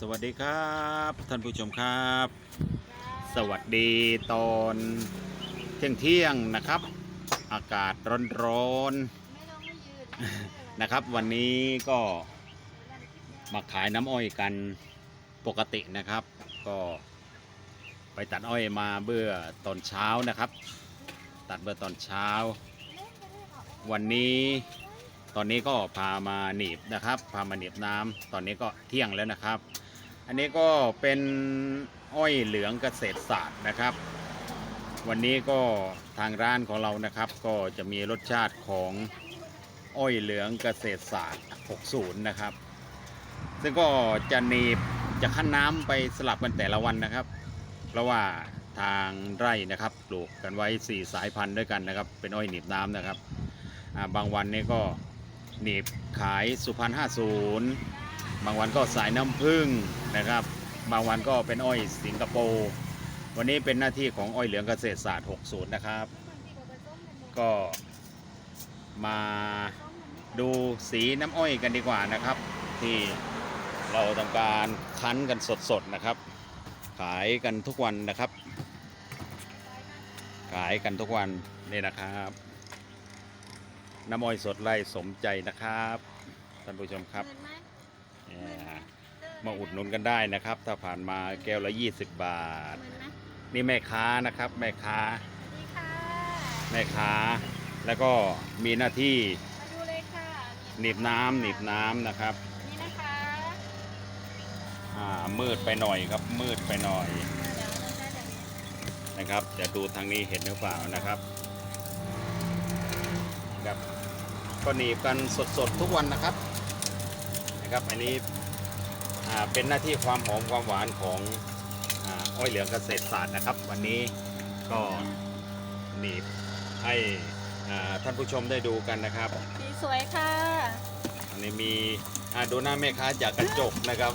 สวัสดีครับ ท่านผู้ชมครับ สวัสดีตอนเที่ยงเที่ยงๆนะครับ อากาศร้อนๆนะครับ วันนี้ก็มาขายน้ำอ้อยกันปกตินะครับ ก็ไปตัดอ้อยมาเบื่อตอนเช้านะครับ ตัดเบื่อตอนเช้า วันนี้ตอนนี้ก็พามาหนีบนะครับ พามาหนีบน้ำตอนนี้ก็เที่ยงแล้วนะครับ อันนี้ก็เป็นอ้อยเหลืองเกษตรศาสตร์นะครับ วันนี้ก็ทางร้านของเรานะครับ ก็จะมีรสชาติของอ้อยเหลืองเกษตรศาสตร์ 60 นะครับ ซึ่งก็จะหนีบจะขั้นน้ำไปสลับกันแต่ละวันนะครับ เพราะว่าทางไร่นะครับปลูกกันไว้ 4 สายพันธุ์ด้วยกันนะครับ เป็นอ้อยหนีบน้ำนะครับ บางวันนี้ก็หนีบขายสุพรรณ50 บางวันก็สายน้ำผึ้งนะครับ บางวันก็เป็นอ้อยสิงคโปร์วันนี้เป็นหน้าที่ของอ้อยเหลืองเกษตรศาสตร์ 60 นะครับ ก็มาดูสีน้ำอ้อยกันดีกว่านะครับ ที่เราทำการคั้นกันสดๆนะครับ ขายกันทุกวันนะครับ ขายกันทุกวันนี่นะครับ น้ำอ้อยสดไร่สมใจนะครับท่านผู้ชมครับ มาอุดหนุนกันได้นะครับ ถ้าผ่านมาแก้วละ 20 บาท นี่แม่ค้านะครับ แม่ค้านี่ค่ะแม่ค้า แล้วก็มีหน้าที่มาดูเลยค่ะหนีบน้ำหนีบน้ำนะครับนี่นะคะอ่ามืดไปหน่อยครับมืดไปหน่อยเดี๋ยวเราจะอย่างนี้นะครับ จะดูทางนี้เห็นหรือเปล่านะครับครับก็หนีบกันสดๆทุกวันนะครับนะครับ อันนี้อ่า เป็นหน้าที่ความหอมความหวานของอ่าอ้อยเหลืองเกษตรศาสตร์นะครับ วันนี้ก็หนีบให้อ่าท่านผู้ชมได้ดูกันนะครับสีสวยค่ะอันนี้มีอ่าดูหน้าแม่ค้าจากกระจกนะครับ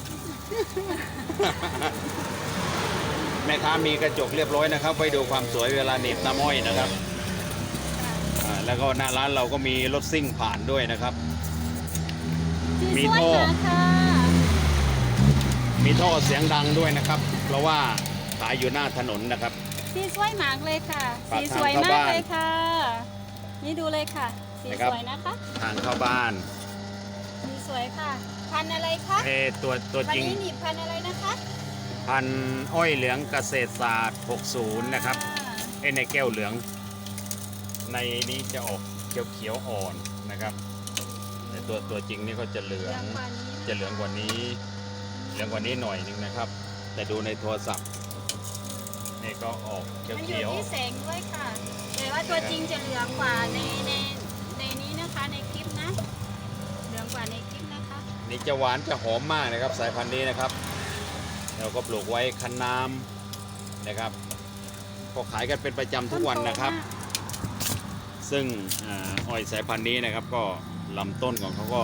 แม่ค้ามีกระจกเรียบร้อยนะครับไว้ดูความสวยเวลาหนีบน้ำอ้อยนะครับอ่าแล้วก็หน้าร้านเราก็มีรถซิ่งผ่านด้วยนะครับสีมีสวยโทษนะค่ะ มีท่อเสียงดังด้วยนะครับ เพราะว่าขายอยู่หน้าถนนนะครับ สีสวยมากเลยค่ะ ปากสีทางสวยเข้ามากบ้าน เลยค่ะ นี่ดูเลยค่ะ สีนะครับสวยนะคะทางเข้าบ้านสีสวยค่ะ พันธุ์อะไรคะเออตัวตัววันจริงนี้หนีบพันธุ์อะไรนะคะพันธุ์อ้อยเหลืองเกษตรศาสตร์ 60 นะครับ อ่าเอ้ยในแก้วเหลือง ในนี้จะออกเขียวเขียวๆอ่อนนะครับ แต่ตัวตัวจริงนี่ก็จะเหลืเหอลืองงกว่านี้จะเหลืองกว่านี้ เหลืองกว่านี้หน่อยนึงนะครับ แต่ดูในโทรศัพท์นี่ก็ออกเขียวมันอเขียวยู่ที่แสงด้วยค่ะ แต่ว่าตัวจริงจะเหลืองกว่าในในในนี้นะคะในคลิปนะ เหลืองกว่าในคลิปนะคะ นี่จะหวานจะหอมมากนะครับ สายพันธุ์นี้นะครับ เราก็ปลูกไว้คันน้ำนะครับก็ขายกันเป็นประจำทุกวันนะครับ ซึ่งอ่าอ้อยสายพันธุ์นี้นะครับก็ลำต้นของเขาก็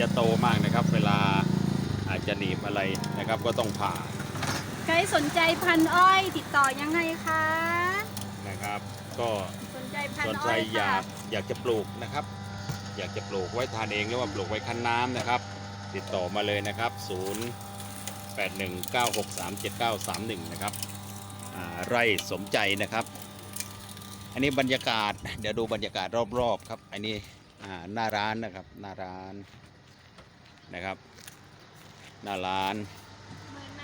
จะโตมากนะครับ เวลา อาจจะหนีบอะไรนะครับก็ต้องผ่าใครสนใจพันธุ์อ้อยติดต่อยังไงคะนะครับ ก็สนใจพันสนธุ์ใจอ้อยอยาค่ะกอยากจะปลูกนะครับ อยากจะปลูกไว้ทานเองหรือว่าปลูกไว้คั้นน้ำนะครับ ติดต่อมาเลยนะครับ 0 8 1 9 6 3 7 9 3 1 นะครับอ่าไร่สมใจนะครับ อันนี้บรรยากาศเดี๋ยวดูบรรยากาศรอบๆครับ อันนี้อ่าหน้าร้านนะครับหน้าร้านนะครับ หน้าร้านเหมือนไหม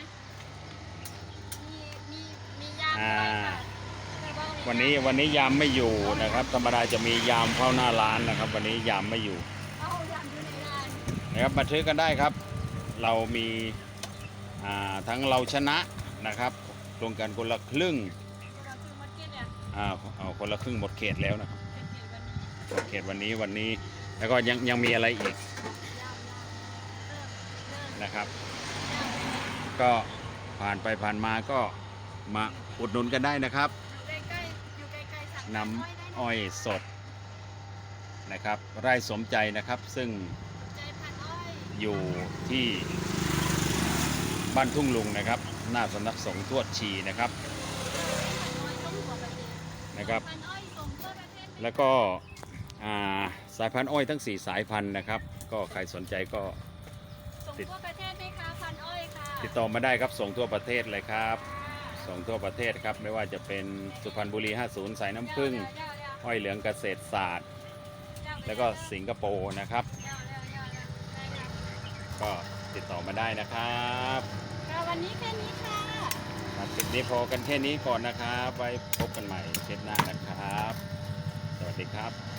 มีมีมียามอ่าด้วยค่ะแต่ามีวันนี้วันนี้ยามไม่อยู่นะครับ ธรรมดาจะมียามเฝ้าหน้าร้านนะครับ วันนี้ยามไม่อยู่เอายามอยู่ในร้านนะครับมาซื้อกันได้ครับ เรามีอ่าทั้งเราชนะนะครับตรงกันคนละครึ่งเราคือมาร์เก็ตเนี่ยอ่าเอาคนละครึ่งหมดเขตแล้วนะครับเป็นเกี่ยวกันหมดเขตวันนี้วันนี้แล้วก็ยังยังมีอะไรอีก ยามยามเริ่มเริ่ม นะครับยามก็ผ่านไปผ่านมาก็มาอุดหนุนกันได้นะครับ อยู่ใกล้ๆอยู่ใกล้ๆสั่งน้พัธุ์ำอ้อยสดนะครับ ไร่สมใจนะครับซึ่งใจพันธุ์อ้อยอยู่ที่บ้านทุ่งลุงนะครับ หน้าสำนักสงฆ์ทวดชีนะครับพันธุ์อ้อยต้องหัวประเทศนะครับ พันธุ์อ้อยส่งทั่วประเทศแล้วก็อ่าสายพันธุ์อ้อยทั้ง 4 สายพันธุ์นะครับ ก็ใครสนใจก็ส่ง ติดทั่วประเทศไหมคะพันธุ์อ้อยค่ะติดต่อมาได้ครับส่งทั่วประเทศเลยครับ ส่งทั่วประเทศครับไม่ว่าจะเป็นสุพรรณบุรี 50 สายน้ำผึ้งอ้อยเหลืองเกษตรศาสตร์ แล้วก็สิงคโปร์นะครับ ก็ติดต่อมาได้นะครับก็วันนี้แค่นี้ค่ะครับคลิปนี้พอกันแค่นี้ก่อนนะครับ ไว้พบกันใหม่เทปหน้านะครับ สวัสดีครับ